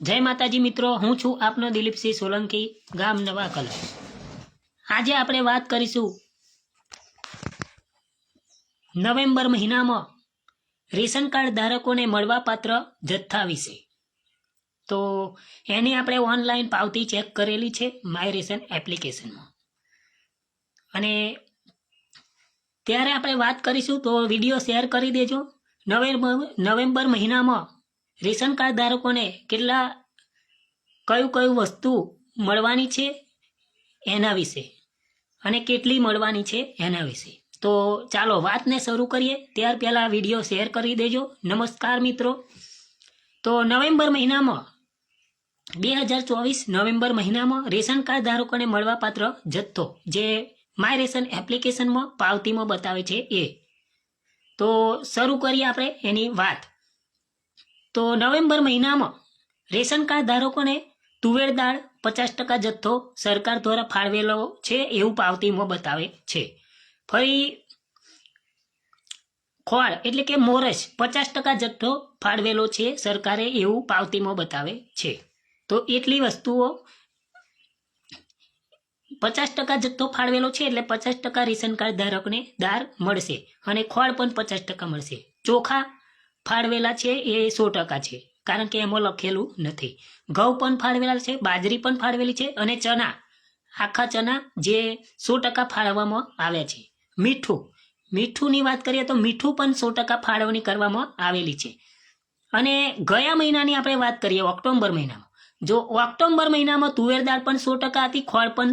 જય માતાજી મિત્રો, હું છું આપનો દિલીપસિંહ સોલંકી, ગામ નવા કલર આજે આપણે વાત કરીશું નવેમ્બર મહિનામાં રેશન કાર્ડ ધારકોને મળવાપાત્ર જથ્થા વિશે. તો એની આપણે ઓનલાઈન પાવતી ચેક કરેલી છે માય રેશન એપ્લિકેશનમાં. અને ત્યારે આપણે વાત કરીશું તો વીડિયો શેર કરી દેજો. નવેમ્બર નવેમ્બર મહિનામાં રેશન કાર્ડ ધારકોને કેટલા, કયું કયું વસ્તુ મળવાની છે એના વિશે અને કેટલી મળવાની છે એના વિશે. તો ચાલો વાતને શરૂ કરીએ. ત્યાર પહેલાં વીડિયો શેર કરી દેજો. નમસ્કાર મિત્રો. તો નવેમ્બર મહિનામાં, બે હજાર ચોવીસ નવેમ્બર મહિનામાં રેશન કાર્ડ ધારકોને મળવાપાત્ર જથ્થો જે માય રેશન એપ્લિકેશનમાં પાવતીમાં બતાવે છે એ. તો શરૂ કરીએ આપણે એની વાત. તો નવેમ્બર મહિનામાં રેશન કાર્ડ ધારકોને તુવેર દાળ પચાસ ટકા જથ્થો સરકાર દ્વારા ફાળવેલો છે એવું પાવતીમાં બતાવે છે. ફરી ખોળ એટલે કે મોરસ પચાસ ટકા જથ્થો ફાળવેલો છે સરકારે એવું પાવતીમાં બતાવે છે. તો એટલી વસ્તુઓ પચાસ ટકા જથ્થો ફાળવેલો છે એટલે પચાસ ટકા રેશન કાર્ડ ધારકને દાળ મળશે અને ખોળ પણ પચાસ ટકા મળશે. ચોખા ફાળવેલા છે એ સો ટકા છે. કારણ કે એમાં લખેલું નથી. ઘઉં પણ ફાળવેલા છે, બાજરી પણ ફાળવેલી છે અને ચણા. આખા ચણા જે સો ટકા ફાળવવામાં આવ્યા છે. મીઠું. મીઠુંની વાત કરીએ તો મીઠું પણ સો ટકા ફાળવણી કરવામાં આવેલી છે. અને ગયા મહિનાની આપણે વાત કરીએ ઓક્ટોબર મહિનામાં. જો ઓક્ટોબર મહિનામાં તુવેર દાળ પણ સો ટકા હતી, ખોળ પણ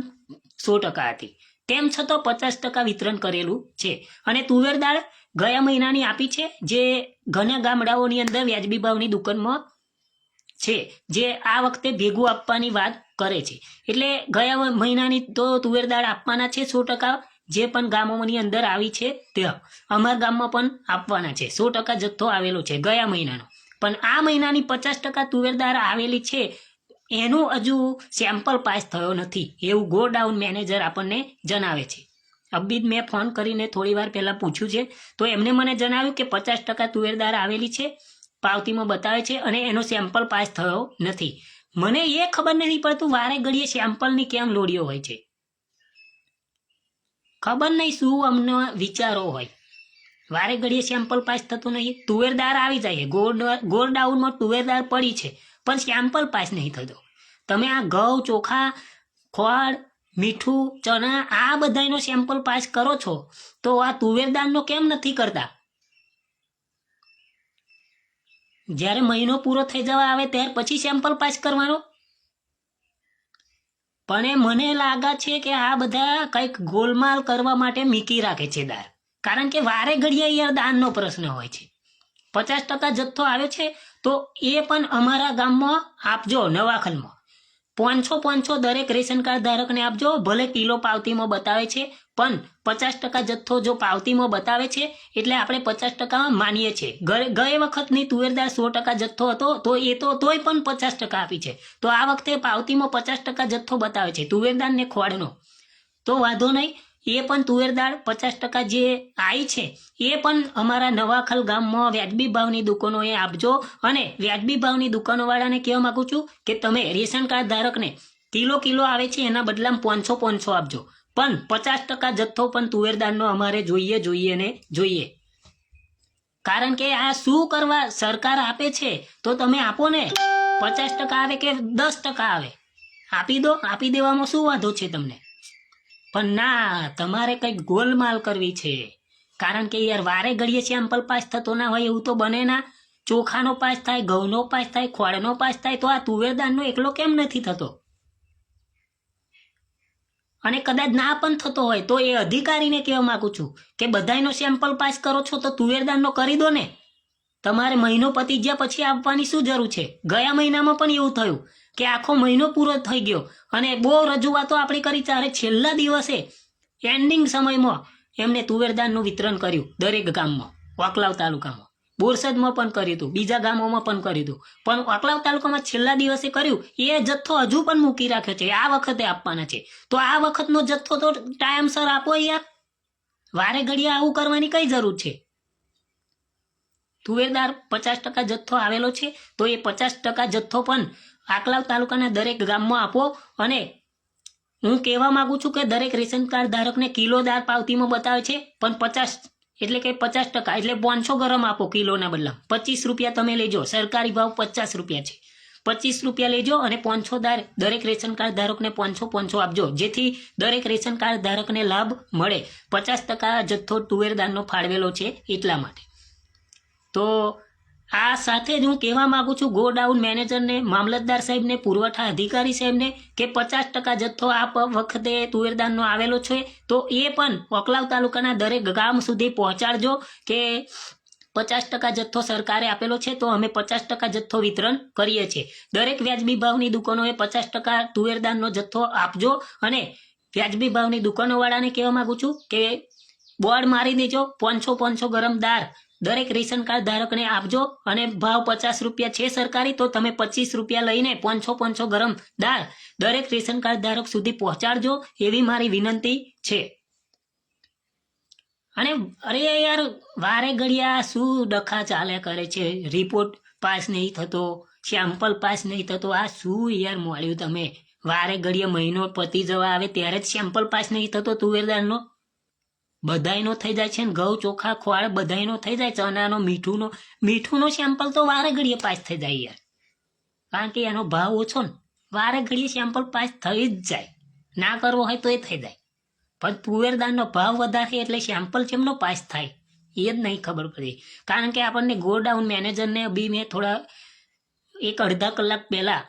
સો ટકા હતી. તેમ છતાં પચાસ ટકા વિતરણ કરેલું છે. અને તુવેર દાળ ગયા મહિનાની આપી છે, જે ઘણા ગામડાઓની અંદર વ્યાજબી ભાવની દુકાનમાં છે, જે આ વખતે ભેગું આપવાની વાત કરે છે. એટલે ગયા મહિનાની તો તુવેર દાળ આપવાના છે સો ટકા, જે પણ ગામોની અંદર આવી છે ત્યાં અમારા ગામમાં પણ આપવાના છે. સો ટકા જથ્થો આવેલો છે ગયા મહિનાનો. પણ આ મહિનાની પચાસ ટકા તુવેર દાળ આવેલી છે, એનું હજુ સેમ્પલ પાસ થયો નથી. એવું ગોડાઉન મેનેજર આપણને જણાવે છે. અબીદ, મેં ફોન કરીને થોડી વાર પહેલાં પૂછ્યું છે. તો એમને મને જણાવ્યું કે પચાસ ટકા તુવેરદાર આવેલી છે, પાવતીમાં બતાવે છે અને એનો સેમ્પલ પાસ થયો નથી. મને એ ખબર નથી પડતું વારે ઘડીએ સેમ્પલની કેમ લોડીઓ હોય છે. ખબર નહીં શું અમને વિચારો હોય. વારે ઘડીએ સેમ્પલ પાસ થતું નહીં. તુવેરદાર આવી જાય ગોળ ડાઉનમાં તુવેરદાર પડી છે, પણ સેમ્પલ પાસ નહીં થતો. તમે આ ઘઉં, ચોખા, ખોળ મીઠું, ચણા, આ બધાનો સેમ્પલ પાસ કરો છો, તો આ તુવેર દાનનો કેમ નથી કરતા? જ્યારે મહિનો પૂરો થઈ જવા આવે ત્યાર પછી સેમ્પલ પાસ કરવાનો? પણ એ મને લાગે છે કે આ બધા કંઈક ગોલમાલ કરવા માટે મીકી રાખે છે દાર કારણ કે વારે ઘડીએ યાર દાનનો પ્રશ્ન હોય છે. પચાસ ટકા જથ્થો આવે છે, તો એ પણ અમારા ગામમાં આપજો નવાખલમાં. પાંચસો પાંચસો દરેક રેશન કાર્ડ ધારકને આપજો. ભલે કિલો પાવતીમાં બતાવે છે, પણ પચાસ ટકા જથ્થો જો પાવતીમાં બતાવે છે, એટલે આપણે પચાસ ટકામાં માનીએ છીએ. ગયે વખતની તુવેરદાર સો ટકા જથ્થો હતો, તો એ તો, તોય પણ પચાસ ટકા આપી છે. તો આ વખતે પાવતીમાં પચાસ ટકા જથ્થો બતાવે છે. તુવેરદાર ને ખોળનો તો વાંધો નહીં. એ પણ તુવેરદાળ પચાસ ટકા જે આવી છે, એ પણ અમારા નવાખલ ગામમાં વ્યાજબી ભાવની દુકાનોએ આપજો. અને વ્યાજબી ભાવની દુકાનોવાળાને કહેવા માગું છું કે તમે રેશન કાર્ડ ધારકને કિલો કિલો આવે છે એના બદલામાં પાંચસો પાંચસો આપજો. પણ પચાસ ટકા જથ્થો પણ તુવેરદારનો અમારે જોઈએ જોઈએ ને જોઈએ. કારણ કે આ શું કરવા સરકાર આપે છે, તો તમે આપો ને. પચાસ ટકા આવે કે દસ ટકા આવે? આપી દો, આપી દેવામાં શું વાંધો છે તમને? પણ ના, તમારે કંઈક ગોલમાલ કરવી છે. કારણ કે યાર વારે ઘડીએ સેમ્પલ પાસ થતો ના હોય એવું તો બને ના. ચોખાનો પાસ થાય, ઘઉંનો પાસ થાય, ખોળનો પાસ થાય, તો આ તુવેરદાનનો એકલો કેમ નથી થતો? અને કદાચ ના પણ થતો હોય, તો એ અધિકારીને કહેવા માંગુ છું કે બધાયનો સેમ્પલ પાસ કરો છો તો તુવેરદાનનો કરી દો ને. તમારે મહિનો પતી ગયા પછી આપવાની શું જરૂર છે? ગયા મહિનામાં પણ એવું થયું કે આખો મહિનો પૂરો થઈ ગયો અને બહુ રજૂઆતો આપણે કરી ત્યારે છેલ્લા દિવસે એન્ડિંગ સમયમાં એમને તુવેરદાનનું વિતરણ કર્યું દરેક ગામમાં, વાકલાવ તાલુકામાં. બોરસદમાં પણ કર્યું હતું, બીજા ગામોમાં પણ કર્યું હતું. પણ વાકલાવ તાલુકામાં છેલ્લા દિવસે કર્યું, એ જથ્થો હજુ પણ મૂકી રાખ્યો છે, આ વખતે આપવાના છે. તો આ વખતનો જથ્થો તો ટાઈમસર આપો યાર. વારે ઘડીએ આવું કરવાની કઈ જરૂર છે? તુવેર પચાસ ટકા જથ્થો આવેલો છે, તો એ પચાસ ટકા જથ્થો પણ આકલાવ તાલુકાના દરેક ગામમાં આપો અને હું કહેવા માંગુ છું કે દરેક રેશન કાર્ડ ધારકને કિલો દાળ પાવતીમાં બતાવે છે, પણ પચાસ એટલે કે પચાસ ટકા એટલે પાંચસો ગરમ આપો કિલોના બદલા. પચીસ રૂપિયા તમે લેજો, સરકારી ભાવ પચાસ રૂપિયા છે. પચીસ રૂપિયા લેજો અને પાંચસો દાર દરેક રેશન કાર્ડ ધારકને પાંચસો પાંચસો આપજો, જેથી દરેક રેશન કાર્ડ ધારકને લાભ મળે. પચાસ ટકા જથ્થો તુવેરદારનો ફાળવેલો છે એટલા માટે. તો આ સાથે જ હું કહેવા માંગુ છું, ગોડાઉન મેનેજરને, મામલતદાર સાહેબને, પુરવઠા અધિકારી સાહેબને કે પચાસ ટકા જથ્થો આ વખતે તુવેરદાનનો આવેલો છે, તો એ પણ ઓકલાવ તાલુકાના દરેક ગામ સુધી પહોંચાડજો કે પચાસ ટકા જથ્થો સરકારે આપેલો છે, તો અમે પચાસ ટકા જથ્થો વિતરણ કરીએ છીએ. દરેક વ્યાજબી ભાવની દુકાનોએ પચાસ ટકા તુવેરદાનનો જથ્થો આપજો અને વ્યાજબી ભાવની દુકાનોવાળાને કહેવા માગું છું કે બોર્ડ મારી દેજો, પાંચસો પાંચસો ગરમ દાળ દરેક રેશન કાર્ડ ધારકને આપજો અને ભાવ પચાસ રૂપિયા છે સરકારી, તો તમે પચીસ રૂપિયા લઈને પાંચસો પાંચસો ગરમ દાળ દરેક રેશન કાર્ડ ધારક સુધી પહોંચાડજો એવી મારી વિનંતી છે. અને અરે યાર, વારે ઘડિયા શું ડખા ચાલ્યા કરે છે? રિપોર્ટ પાસ નહીં થતો સેમ્પલ પાસ નહીં થતો, આ શું યાર મળ્યું તમે? વારે ઘડીએ મહિનો પતી જવા આવે ત્યારે જ સેમ્પલ પાસ નહીં થતો તુવેરદારનો બધાયનો થઈ જાય છે ને ઘઉં ચોખા ખોળ બધાયનો થઈ જાય ચણાનો મીઠુંનો. મીઠુંનો સેમ્પલ તો વારે ઘડીએ પાસ થઈ જાય યાર. કારણ કે એનો ભાવ ઓછો ને, વારે ઘડીએ સેમ્પલ પાસ થઈ જ જાય. ના કરવો હોય તો એ થઈ જાય. પણ તુવેરદાનનો ભાવ વધારે એટલે સેમ્પલ કેમનો પાસ થાય, એ જ નહીં ખબર પડી. કારણ કે આપણને ગોડાઉન મેનેજરને બી મેં થોડા એક અડધા કલાક પહેલાં,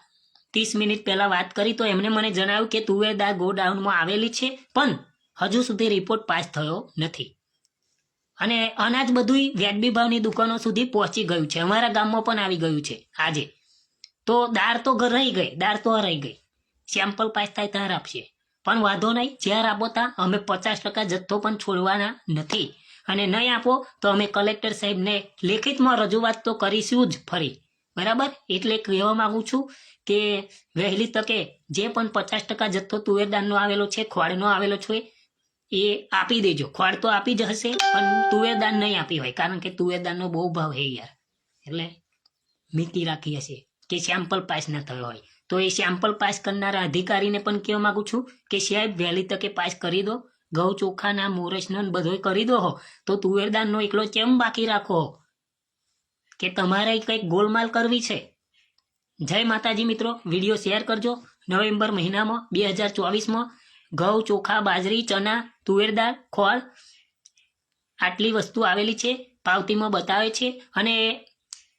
ત્રીસ મિનિટ પહેલાં વાત કરી તો એમણે મને જણાવ્યું કે તુવેરદાર ગોડાઉનમાં આવેલી છે. પણ હજુ સુધી રિપોર્ટ પાસ થયો નથી. અને અનાજ બધુંય વ્યાજબી ભાવની દુકાનો સુધી પહોંચી ગયું છે. અમારા ગામમાં પણ આવી ગયું છે આજે. તો દાળ તો ઘર રહી ગઈ દાળ તો રહી ગઈ. સેમ્પલ પાસ થાય ત્યારે આપશે. પણ વાંધો નહીં જ્યારે આપો ત્યાં અમે પચાસ ટકા જથ્થો પણ છોડવાના નથી. અને નહીં આપો તો અમે કલેક્ટર સાહેબને લેખિતમાં રજૂઆત તો કરીશું જ ફરી. બરાબર? એટલે કહેવા માંગુ છું કે વહેલી તકે જે પણ પચાસ ટકા જથ્થો તુવેરદાનનો આવેલો છે ખોળનો આવેલો છે એ આપી દેજો. ખોળ તો આપી જ હશે, પણ તુવેરદાન નહીં આપી હોય, કારણ કે તુવેરદાનનો બહુ ભાવ હે યાર. એટલે મીકી રાખી હશે કે સેમ્પલ પાસ ન થયો હોય. તો એ સેમ્પલ પાસ કરનારા અધિકારીને પણ કહેવા માગું છું કે સાહેબ, વહેલી તકે પાસ કરી દો. ઘઉં ચોખાના મોરસનો ને બધોય કરી દો હો. તો તુવેરદાનનો એકલો કેમ બાકી રાખો? કે તમારે કંઈક ગોલમાલ કરવી છે? જય માતાજી મિત્રો, વીડિયો શેર કરજો. નવેમ્બર મહિનામાં, બે હજાર ચોવીસમાં ઘઉં, ચોખા, બાજરી ચણા તુવેરદાળ ખોળ આટલી વસ્તુ આવેલી છે, પાવતીમાં બતાવે છે અને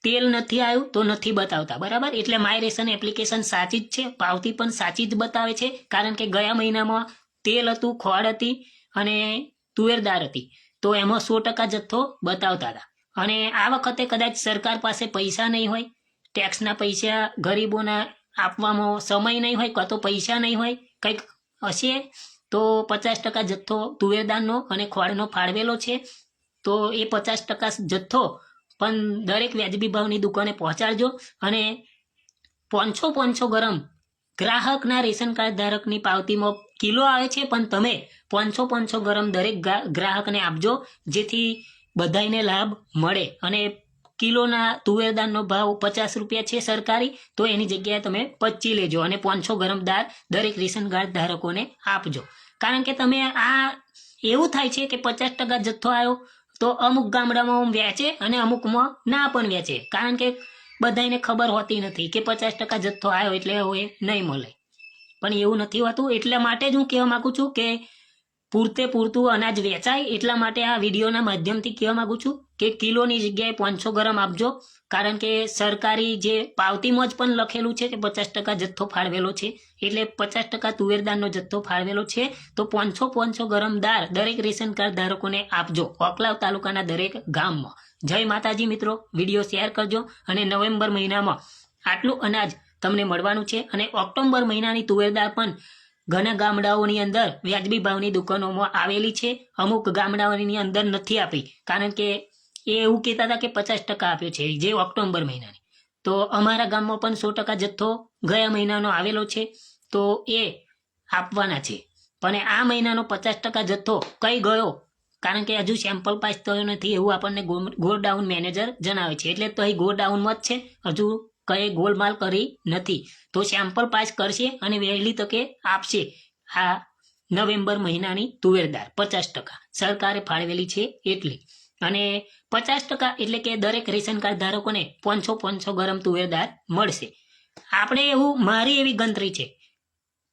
તેલ નથી આવ્યું તો નથી બતાવતા, બરાબર? એટલે માય રેશન એપ્લિકેશન સાચી જ છે, પાવતી પણ સાચી જ બતાવે છે, કારણ કે ગયા મહિનામાં તેલ હતું, ખોળ હતી અને તુવેરદાર હતી, તો એમાં સો ટકા જથ્થો બતાવતા હતા. અને આ વખતે કદાચ સરકાર પાસે પૈસા નહીં હોય ટેક્સના પૈસા ગરીબોના આપવામાં સમય નહીં હોય, કાં તો પૈસા નહીં હોય, કંઈક હશે? તો પચાસ ટકા જથ્થો તુવેરદાનનો અને ખોળનો ફાળવેલો છે. તો એ પચાસ ટકા જથ્થો પણ દરેક વ્યાજબી ભાવની દુકાને પહોંચાડજો અને પાંચસો પાંચસો ગરમ ગ્રાહકના રેશન કાર્ડ ધારકની પાવતીમાં કિલો આવે છે, પણ તમે પાંચસો પાંચસો ગરમ દરેક ગ્રાહકને આપજો, જેથી બધાયને લાભ મળે અને કિલોના તુવેરદારનો ભાવ પચાસ રૂપિયા છે સરકારી, તો એની જગ્યાએ તમે પચી લેજો અને પાંચસો ગરમ દાળ દરેક રેશન કાર્ડ ધારકોને આપજો. કારણ કે તમે આ એવું થાય છે કે પચાસ ટકા જથ્થો આવ્યો, તો અમુક ગામડામાં વેચે અને અમુકમાં ના પણ વેચે. કારણ કે બધાને ખબર હોતી નથી કે પચાસ ટકા જથ્થો આવ્યો એટલે હવે નહીં મળે. પણ એવું નથી હોતું. એટલા માટે જ હું કહેવા માગું છું કે પૂરતે પૂરતું અનાજ વેચાય એટલા માટે આ વિડીયોના માધ્યમથી કહેવા માંગુ છું કે કિલોની જગ્યાએ પાંચસો ગ્રામ આપજો. કારણ કે સરકારી જે પાવતીમાં જ પણ લખેલું છે કે પચાસ ટકા જથ્થો ફાળવેલો છે. એટલે પચાસ ટકા તુવેરદારનો જથ્થો ફાળવેલો છે. તો પાંચસો પાંચસો ગરમ દાળ દરેક રેશન કાર્ડ ધારકોને આપજો ઓકલાવ તાલુકાના દરેક ગામમાં. જય માતાજી મિત્રો, વીડિયો શેર કરજો અને નવેમ્બર મહિનામાં આટલું અનાજ તમને મળવાનું છે અને ઓક્ટોબર મહિનાની તુવેરદાળ પણ ઘણા ગામડાઓની અંદર વ્યાજબી ભાવની દુકાનોમાં આવેલી છે. અમુક ગામડાઓની અંદર નથી આપી. કારણ કે એ એવું કહેતા હતા કે પચાસ ટકા આપ્યો છે, જે ઓક્ટોબર મહિનાની. તો અમારા ગામમાં પણ સો ટકા જથ્થો ગયા મહિનાનો આવેલો છે. તો એ આપવાના છે. પણ આ મહિનાનો પચાસ ટકા જથ્થો કઈ ગયો? કારણ કે હજુ સેમ્પલ પાસ થયો નથી એવું આપણને ગોડાઉન મેનેજર જણાવે છે. એટલે તો અહીં ગોડાઉનમાં જ છે. હજુ કઈ ગોલમાલ કરી નથી. તો સેમ્પલ પાસ કરશે અને વહેલી તકે આપશે આ નવેમ્બર મહિનાની તુવેરદાર, પચાસ ટકા. સરકારે ફાળવેલી છે એટલી. અને પચાસ ટકા એટલે કે દરેક રેશન કાર્ડ ધારકોને પાંચસો પાંચસો ગરમ તુવેરદાર મળશે. આપણે એવું, મારી એવી ગણતરી છે.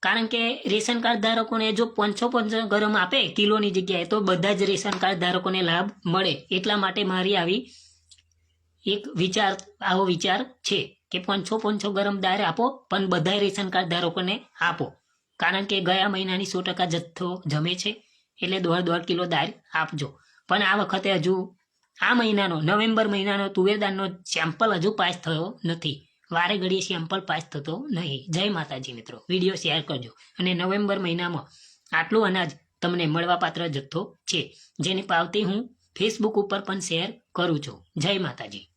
કારણ કે રેશન કાર્ડ ધારકોને જો પાંચસો પાંચસો ગરમ આપે કિલોની જગ્યાએ, તો બધા જ રેશન કાર્ડ ધારકોને લાભ મળે. એટલા માટે મારી આવી એક વિચાર, આવો વિચાર છે. કે પાંચસો પાંચસો ગરમ દાળ આપો, પણ બધા રેશન કાર્ડ ધારકોને આપો. કારણ કે ગયા મહિનાની સો ટકા જથ્થો જમે છે, એટલે દોઢ દોઢ કિલો દાળ આપજો. પણ આ વખતે હજુ, આ મહિનાનો, નવેમ્બર મહિનાનો તુવેરદાનનો સેમ્પલ હજુ પાસ થયો નથી. વારે ઘડીએ સેમ્પલ પાસ થતો નહીં. જય માતાજી મિત્રો. વીડિયો શેર કરજો. અને નવેમ્બર મહિનામાં આટલું અનાજ તમને મળવાપાત્ર જથ્થો છે. જેની પાવતી હું ફેસબુક ઉપર પણ શેર કરું છું. જય માતાજી.